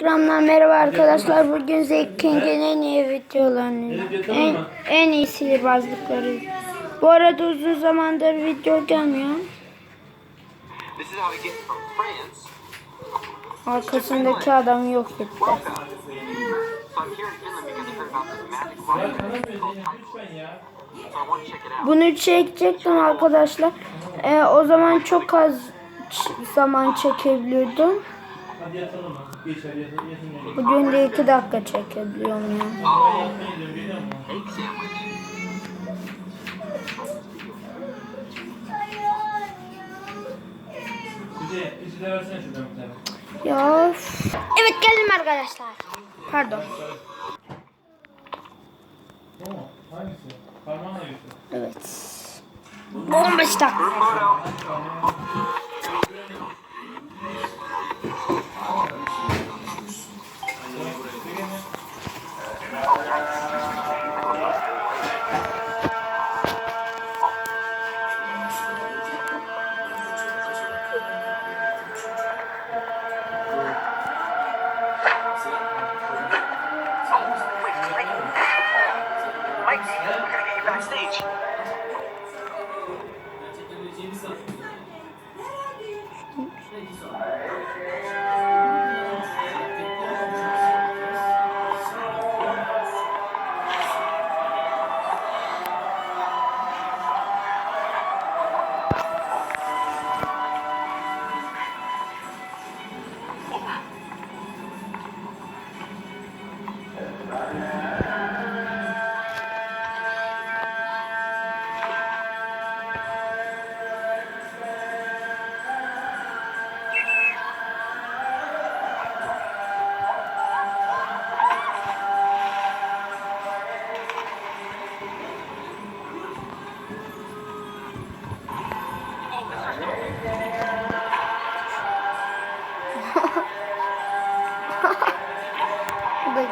Instagram'dan merhaba arkadaşlar. Bugün Zeki'nin en iyi videolarını, en, en iyi sihirbazlıkları. Bu arada uzun zamandır video gelmiyor. Arkasındaki adam yok etti. Welcome. So I'm here in Finland because I heard about this magic rock called Tycho. So I want to check it out. Bunu çekecektim arkadaşlar. Ee, o zaman çok az zaman çekebiliyordum. Hadi yatalım mı? Geç hadi yatalım. Yatın ya. Bugün de iki dakika çekebiliyorum ya. Ya. Evet geldim arkadaşlar. Pardon. Evet. 15 dakika. Get you backstage. Bu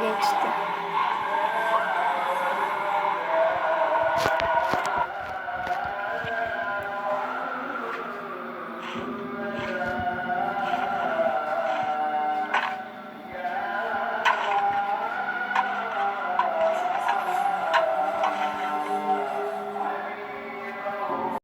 geçti.